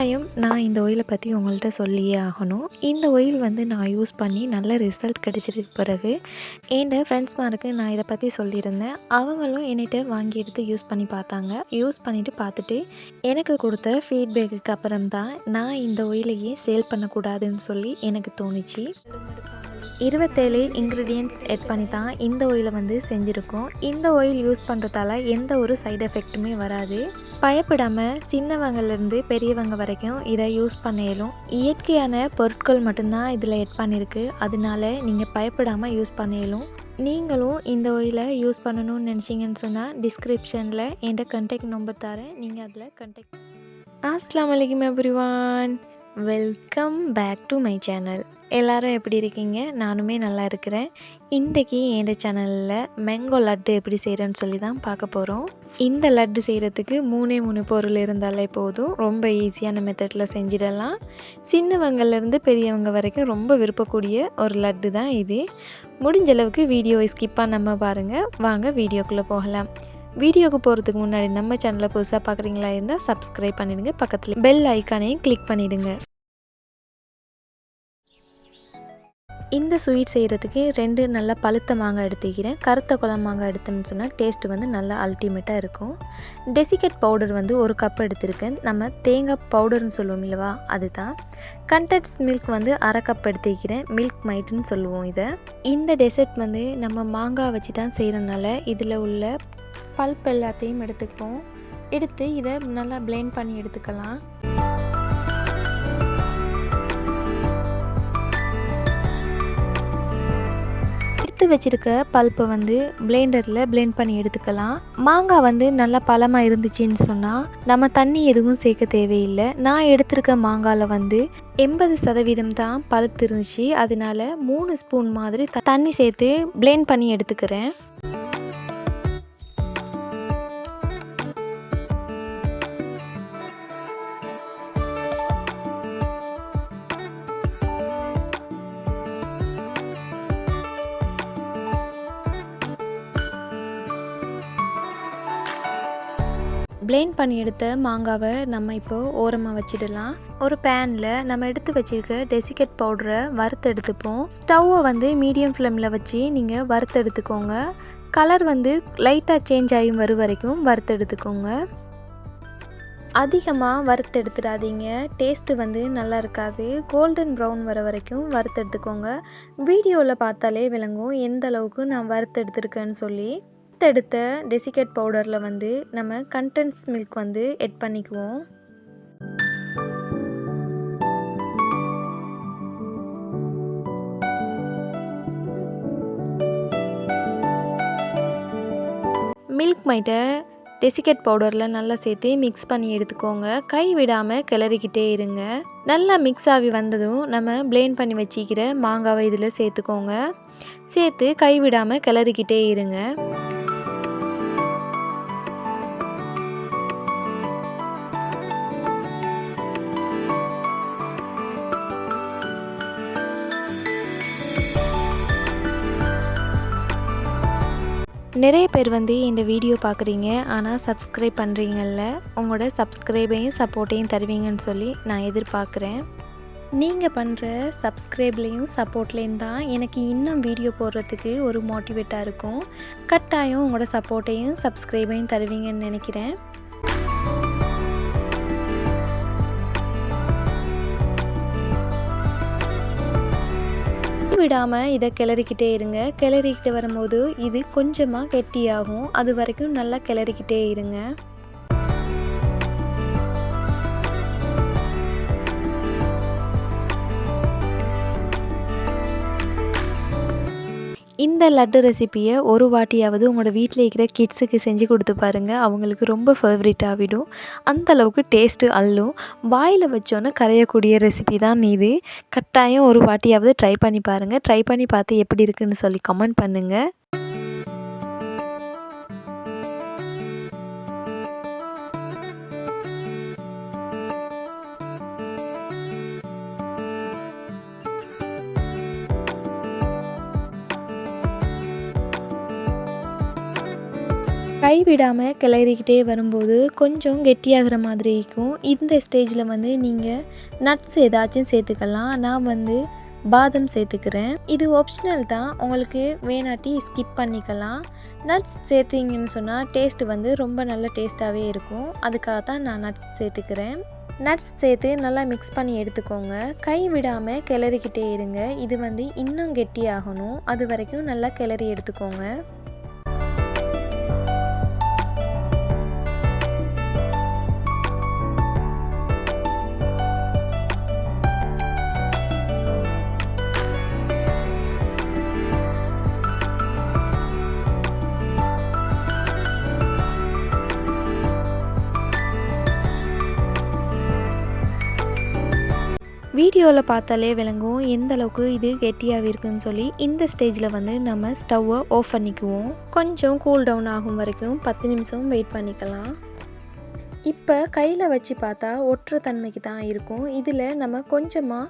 Time நான் இந்த ஒயிலை பற்றி உங்கள்கிட்ட சொல்லியே ஆகணும். இந்த ஒயில் வந்து நான் யூஸ் பண்ணி நல்ல ரிசல்ட் கிடைச்சதுக்கு பிறகு என் ஃப்ரெண்ட்ஸ்மாருக்கு நான் இதை பற்றி சொல்லியிருந்தேன். அவங்களும் என்னிட்ட வாங்கி எடுத்து யூஸ் பண்ணி பார்த்தாங்க. யூஸ் பண்ணிவிட்டு பார்த்துட்டு எனக்கு கொடுத்த ஃபீட்பேக்குக்கு அப்புறம் தான் நான் இந்த ஒயிலையே சேல் பண்ணக்கூடாதுன்னு சொல்லி எனக்கு தோணுச்சு. இருபத்தேழு இன்க்ரீடியன்ட்ஸ் எட் பண்ணி தான் இந்த ஆயிலை வந்து செஞ்சுருக்கோம். இந்த ஆயில் யூஸ் பண்ணுறதால எந்த ஒரு சைடு எஃபெக்ட்டுமே வராது. பயப்படாமல் சின்னவங்கலேருந்து பெரியவங்க வரைக்கும் இதை யூஸ் பண்ணலும் இயற்கையான பொருட்கள் மட்டும்தான் இதில் எட் பண்ணியிருக்கு அதனால நீங்கள் பயப்படாமல் யூஸ் பண்ணலும் நீங்களும் இந்த ஆயிலை யூஸ் பண்ணணும்னு நினச்சிங்கன்னு சொன்னால் டிஸ்கிரிப்ஷனில் என்கிட்ட கண்டெக்ட் நம்பர் தரேன். நீங்கள் அதில் கண்டெக்ட் அஸ்லாம் வலைக்கம் everyone welcome back to my channel எல்லாரும் எப்படி இருக்கீங்க? நானுமே நல்லா இருக்கிறேன். இன்றைக்கி என் சேனலில் மேங்கோ லட்டு எப்படி செய்கிறேன்னு சொல்லி தான் பார்க்க போகிறோம் இந்த லட்டு செய்கிறதுக்கு மூணே மூணு பொருள் இருந்தாலே போதும். ரொம்ப ஈஸியான மெத்தடில் செஞ்சிடலாம். சின்னவங்கள்லேருந்து பெரியவங்க வரைக்கும் ரொம்ப விருப்பக்கூடிய ஒரு லட்டு தான் இது. முடிஞ்ச அளவுக்கு வீடியோவை ஸ்கிப் பண்ணாமல் பாருங்கள் வாங்க வீடியோக்குள்ளே போகலாம். வீடியோக்கு போகிறதுக்கு முன்னாடி நம்ம சேனலை புதுசாக பார்க்குறீங்களா இருந்தால் சப்ஸ்கிரைப் பண்ணிவிடுங்க பக்கத்தில் பெல் ஐக்கானையும் கிளிக் பண்ணிவிடுங்க இந்த ஸ்வீட் செய்கிறதுக்கு ரெண்டு நல்ல பழுத்த மாங்காய் எடுத்துக்கிறேன். கருத்த குளம் மாங்காய் எடுத்தோம்னு சொன்னால் டேஸ்ட் வந்து நல்லா அல்டிமேட்டாக இருக்கும். டெசிகேட் பவுடர் வந்து ஒரு கப் எடுத்திருக்கேன். நம்ம தேங்காய் பவுடர்னு சொல்லுவோம் இல்லைவா அதுதான். கண்டட்ஸ் மில்க் வந்து அரை கப் எடுத்துக்கிறேன். மில்க் மைட்டுன்னு சொல்லுவோம் இதை. இந்த டெசர்ட் வந்து நம்ம மாங்காய் வச்சு தான் செய்கிறனால இதில் உள்ள பல்ப் எல்லாத்தையும் எடுத்துப்போம் எடுத்து இதை நல்லா பிளெண்ட் பண்ணி எடுத்துக்கலாம். எடுத்து வச்சுருக்க பல்ப்பை வந்து பிளேண்டரில் பிளெண்ட் பண்ணி எடுத்துக்கலாம். மாங்காய் வந்து நல்லா பழமாக இருந்துச்சுன்னு சொன்னால் நம்ம தண்ணி எதுவும் சேர்க்க தேவையில்லை. நான் எடுத்திருக்க மாங்காயில் வந்து எண்பது சதவீதம் தான் பழுத்து இருந்துச்சு அதனால மூணு ஸ்பூன் மாதிரி தண்ணி சேர்த்து பிளெண்ட் பண்ணி எடுத்துக்கிறேன். பிளேண்ட் பண்ணி எடுத்த மாங்காவை நம்ம இப்போ ஓரமாக வச்சிடலாம். ஒரு பேனில் நம்ம எடுத்து வச்சிருக்க டெசிகேட் பவுடரை வறுத்து எடுத்துப்போம். ஸ்டவ்வை வந்து மீடியம் ஃப்ளேமில் வச்சு நீங்கள் வறுத்து எடுத்துக்கோங்க. கலர் வந்து லைட்டாக சேஞ்ச் ஆகி வரும் வரைக்கும் வறுத்து எடுத்துக்கோங்க. அதிகமாக வறுத்து எடுத்துடாதீங்க. டேஸ்ட்டு வந்து நல்லா இருக்காது. கோல்டன் ப்ரௌன் வர வரைக்கும் வறுத்து எடுத்துக்கோங்க. வீடியோவில் பார்த்தாலே விளங்கும் எந்த அளவுக்கு நான் வறுத்து எடுத்துருக்கேன்னு சொல்லி. வறுத்தெடுத்த டெசிகேட் பவுடரில் வந்து நம்ம கண்டென்ஸ் மில்க் வந்து எட் பண்ணிக்குவோம். மில்க் மைட்டை டெசிகேட் பவுடரில் நல்லா சேர்த்து மிக்ஸ் பண்ணி எடுத்துக்கோங்க. கை விடாமல் கிளறிக்கிட்டே இருங்க. நல்லா மிக்ஸ் ஆகி வந்ததும் நம்ம பிளேன் பண்ணி வச்சிக்கிற மாங்காவை இதில் சேர்த்துக்கோங்க. சேர்த்து கை விடாமல் கிளறிக்கிட்டே இருங்க. நிறைய பேர் வந்து இந்த வீடியோ பார்க்குறீங்க ஆனால் சப்ஸ்கிரைப் பண்ணுறீங்கல்ல உங்களோட சப்ஸ்கிரைபையும் சப்போர்ட்டையும் தருவீங்கன்னு சொல்லி நான் எதிர்பார்க்குறேன். நீங்கள் பண்ணுற சப்ஸ்கிரைப்லேயும் சப்போர்ட்லேயும் தான் எனக்கு இன்னும் வீடியோ போடுறதுக்கு ஒரு மோட்டிவேட்டாக இருக்கும். கட்டாயம் உங்களோட சப்போர்ட்டையும் சப்ஸ்கிரைபையும் தருவீங்கன்னு நினைக்கிறேன். விடாமல் இதை கிளறிக்கிட்டே இருங்க. கிளறிக்கிட்டு வரும்போது இது கொஞ்சமாக கெட்டியாகும். அது வரைக்கும் நல்லா கிளறிக்கிட்டே இருங்க. இந்த லட்டு ரெசிப்பியை ஒரு வாட்டியாவது உங்களோட வீட்டில் இருக்கிற கிட்ஸுக்கு செஞ்சு கொடுத்து பாருங்கள் அவங்களுக்கு ரொம்ப ஃபேவரட் ஆகிடும். அந்தளவுக்கு டேஸ்ட்டு அள்ளும். வாயில் வச்சோன்னே கரையக்கூடிய ரெசிபி தான் இது. கட்டாயம் ஒரு வாட்டியாவது ட்ரை பண்ணி பாருங்கள் ட்ரை பண்ணி பார்த்து எப்படி இருக்குன்னு சொல்லி கமெண்ட் பண்ணுங்கள் கை விடாமல் கிளறிக்கிட்டே வரும்போது கொஞ்சம் கெட்டியாகிற மாதிரி இருக்கும். இந்த ஸ்டேஜில் வந்து நீங்கள் நட்ஸ் ஏதாச்சும் சேர்த்துக்கலாம். நான் வந்து பாதம் சேர்த்துக்கிறேன். இது ஆப்ஷனல் தான். உங்களுக்கு வேணாட்டி ஸ்கிப் பண்ணிக்கலாம். நட்ஸ் சேர்த்திங்கன்னு சொன்னால் டேஸ்ட் வந்து ரொம்ப நல்ல டேஸ்ட்டாகவே இருக்கும். அதுக்காக தான் நான் நட்ஸ் சேர்த்துக்கிறேன். நட்ஸ் சேர்த்து நல்லா மிக்ஸ் பண்ணி எடுத்துக்கோங்க. கை விடாமல் கிளறிக்கிட்டே இருங்க. இது வந்து இன்னும் கெட்டியாகணும். அது வரைக்கும் நல்லா கிளறி எடுத்துக்கோங்க. வீடியோவில் பார்த்தாலே விளங்கும் எந்த அளவுக்கு இது கெட்டியாக இருக்குன்னு சொல்லி இந்த ஸ்டேஜில் வந்து நம்ம ஸ்டவ்வை ஆஃப் பண்ணிக்குவோம். கொஞ்சம் கூல் டவுன் ஆகும் வரைக்கும் பத்து நிமிஷம் வெயிட் பண்ணிக்கலாம். இப்போ கையில் வச்சு பார்த்தா ஒட்டுற தன்மைக்கு தான் இருக்கும். இதில் நம்ம கொஞ்சமாக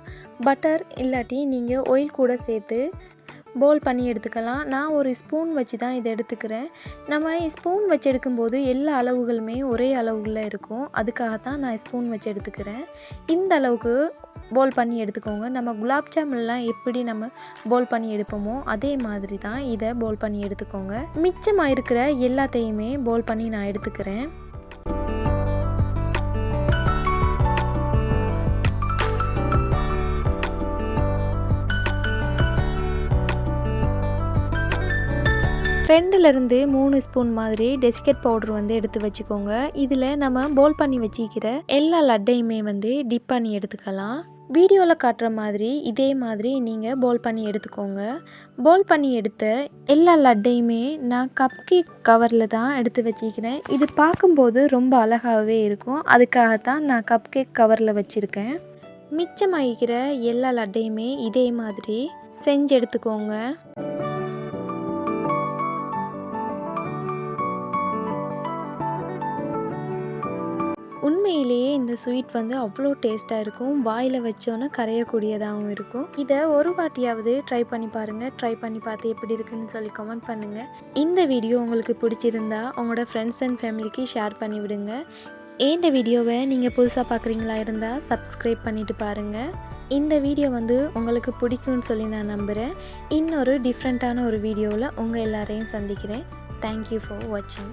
பட்டர் இல்லாட்டி நீங்கள் ஆயில் கூட சேர்த்து போல் பண்ணி எடுத்துக்கலாம். நான் ஒரு ஸ்பூன் வச்சு தான் இதை எடுத்துக்கிறேன். நம்ம ஸ்பூன் வச்சு எடுக்கும்போது எல்லா அளவுகளுமே ஒரே அளவுகளில் இருக்கும். அதுக்காக தான் நான் ஸ்பூன் வச்சு எடுத்துக்கிறேன். இந்த அளவுக்கு போல் பண்ணி எடுத்துக்கோங்க. நம்ம குலாப் ஜாமுன்லாம் எப்படி நம்ம போல் பண்ணி எடுப்போமோ அதே மாதிரி தான் இதை போல் பண்ணி எடுத்துக்கோங்க. மிச்சமாக இருக்கிற எல்லாத்தையுமே போல் பண்ணி நான் எடுத்துக்கிறேன். ரெண்டுலேருந்து மூணு ஸ்பூன் மாதிரி டெஸ்கெட் பவுடர் வந்து எடுத்து வச்சுக்கோங்க. இதில் நம்ம போல் பண்ணி வச்சுக்கிற எல்லா லட்டையுமே வந்து டிப் பண்ணி எடுத்துக்கலாம். வீடியோவில் காட்டுற மாதிரி இதே மாதிரி நீங்கள் போல் பண்ணி எடுத்துக்கோங்க. போல் பண்ணி எடுத்த எல்லா லட்டையுமே நான் கப் கேக் கவரில் தான் எடுத்து வச்சிக்கிறேன் இது பார்க்கும்போது ரொம்ப அழகாகவே இருக்கும். அதுக்காகத்தான் நான் கப் கேக் கவரில் வச்சுருக்கேன். மிச்சமாகிக்கிற எல்லா லட்டையுமே இதே மாதிரி செஞ்சு எடுத்துக்கோங்க. உண்மையிலேயே இந்த ஸ்வீட் வந்து அவ்வளோ டேஸ்ட்டாக இருக்கும். வாயில் வச்சோன்னே கரையக்கூடியதாகவும் இருக்கும். இதை ஒரு வாட்டியாவது ட்ரை பண்ணி பாருங்கள் ட்ரை பண்ணி பார்த்து எப்படி இருக்குன்னு சொல்லி கமெண்ட் பண்ணுங்கள் இந்த வீடியோ உங்களுக்கு பிடிச்சிருந்தா உங்களோட ஃப்ரெண்ட்ஸ் அண்ட் ஃபேமிலிக்கு ஷேர் பண்ணி விடுங்க. இந்த வீடியோவை நீங்கள் புதுசாக பார்க்குறீங்களா இருந்தால் சப்ஸ்கிரைப் பண்ணிவிட்டு பாருங்கள் இந்த வீடியோ வந்து உங்களுக்கு பிடிக்கும்னு சொல்லி நான் நம்புகிறேன் இன்னொரு டிஃப்ரெண்ட்டான ஒரு வீடியோவில் உங்கள் எல்லாரையும் சந்திக்கிறேன். தேங்க்யூ ஃபார் வாட்சிங்